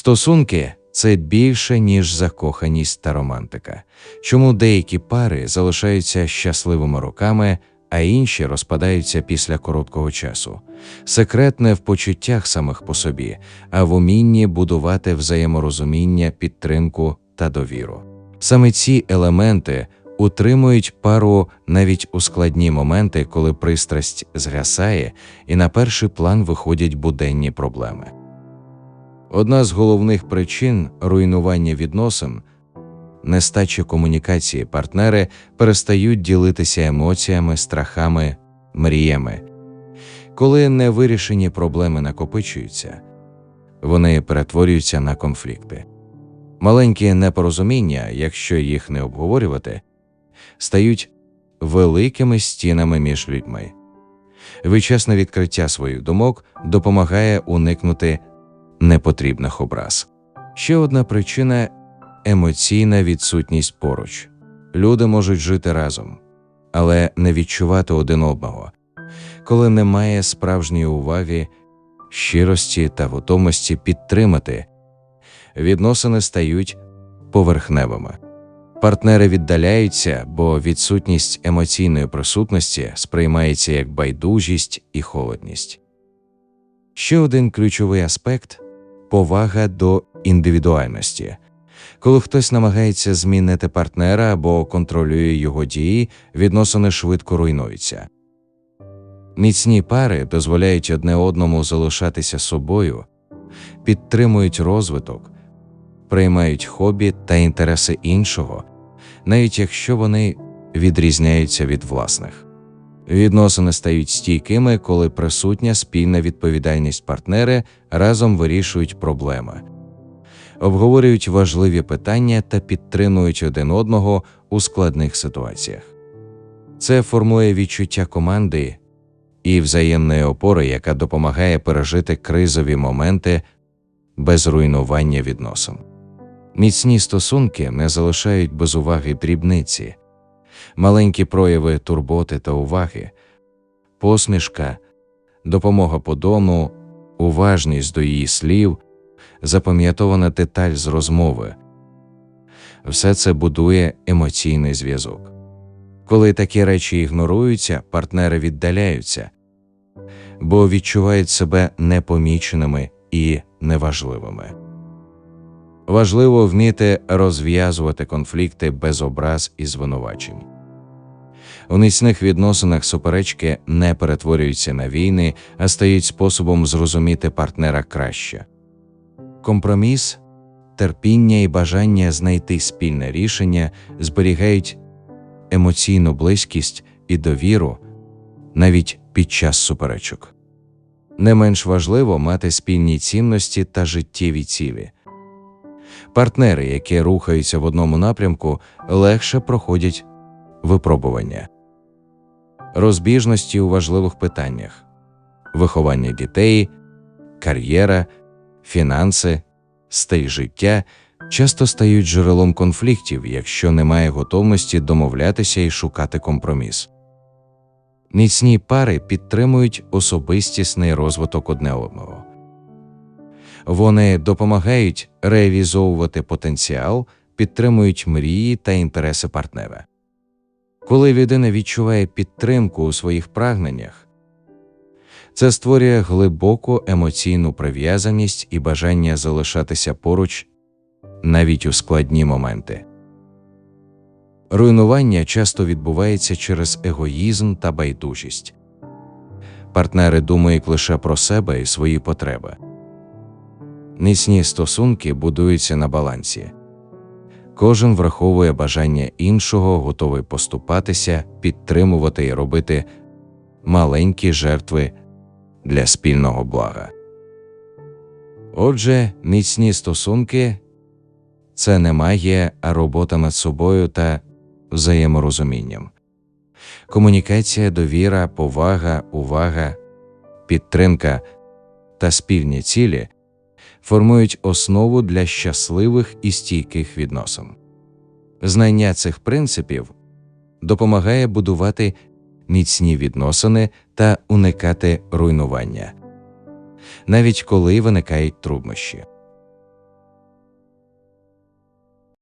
Стосунки це більше, ніж закоханість та романтика. Чому деякі пари залишаються щасливими роками, а інші розпадаються після короткого часу. Секрет не в почуттях самих по собі, а в умінні будувати взаєморозуміння, підтримку та довіру. Саме ці елементи утримують пару навіть у складні моменти, коли пристрасть згасає, і на перший план виходять буденні проблеми. Одна з головних причин руйнування відносин нестача комунікації партнери перестають ділитися емоціями, страхами, мріями. Коли невирішені проблеми накопичуються, вони перетворюються на конфлікти. Маленькі непорозуміння, якщо їх не обговорювати, стають великими стінами між людьми. Вичасне відкриття своїх думок допомагає уникнути непотрібних образ. Ще одна причина емоційна відсутність поруч. Люди можуть жити разом, але не відчувати один одного, коли немає справжньої уваги, щирості та готовності підтримати, відносини стають поверхневими. Партнери віддаляються, бо відсутність емоційної присутності сприймається як байдужість і холодність. Ще один ключовий аспект повага до індивідуальності. Коли хтось намагається змінити партнера або контролює його дії, відносини швидко руйнуються. Міцні пари дозволяють одне одному залишатися собою, підтримують розвиток, приймають хобі та інтереси іншого, навіть якщо вони відрізняються від власних. Відносини стають стійкими, коли присутня спільна відповідальність партнери разом вирішують проблеми, обговорюють важливі питання та підтримують один одного у складних ситуаціях. Це формує відчуття команди і взаємної опори, яка допомагає пережити кризові моменти без руйнування відносин. Міцні стосунки не залишають без уваги дрібниці, маленькі прояви турботи та уваги, посмішка, допомога по дому, уважність до її слів, запам'ятована деталь з розмови. Все це будує емоційний зв'язок. Коли такі речі ігноруються, партнери віддаляються, бо відчувають себе непоміченими і неважливими. Важливо вміти розв'язувати конфлікти без образ і звинувачень. У міцних відносинах суперечки не перетворюються на війни, а стають способом зрозуміти партнера краще. Компроміс, терпіння і бажання знайти спільне рішення зберігають емоційну близькість і довіру навіть під час суперечок. Не менш важливо мати спільні цінності та життєві цілі. Партнери, які рухаються в одному напрямку, легше проходять випробування, розбіжності у важливих питаннях, виховання дітей, кар'єра, фінанси, стиль життя часто стають джерелом конфліктів, якщо немає готовності домовлятися і шукати компроміс. Міцні пари підтримують особистісний розвиток одне одного. Вони допомагають реалізовувати потенціал, підтримують мрії та інтереси партнера. Коли людина відчуває підтримку у своїх прагненнях, це створює глибоку емоційну прив'язаність і бажання залишатися поруч навіть у складні моменти. Руйнування часто відбувається через егоїзм та байдужість. Партнери думають лише про себе і свої потреби. Міцні стосунки будуються на балансі. Кожен враховує бажання іншого, готовий поступатися, підтримувати і робити маленькі жертви для спільного блага. Отже, міцні стосунки це не магія, а робота над собою та взаєморозумінням. Комунікація, довіра, повага, увага, підтримка та спільні цілі формують основу для щасливих і стійких відносин. Знання цих принципів допомагає будувати міцні відносини та уникати руйнування, навіть коли виникають труднощі.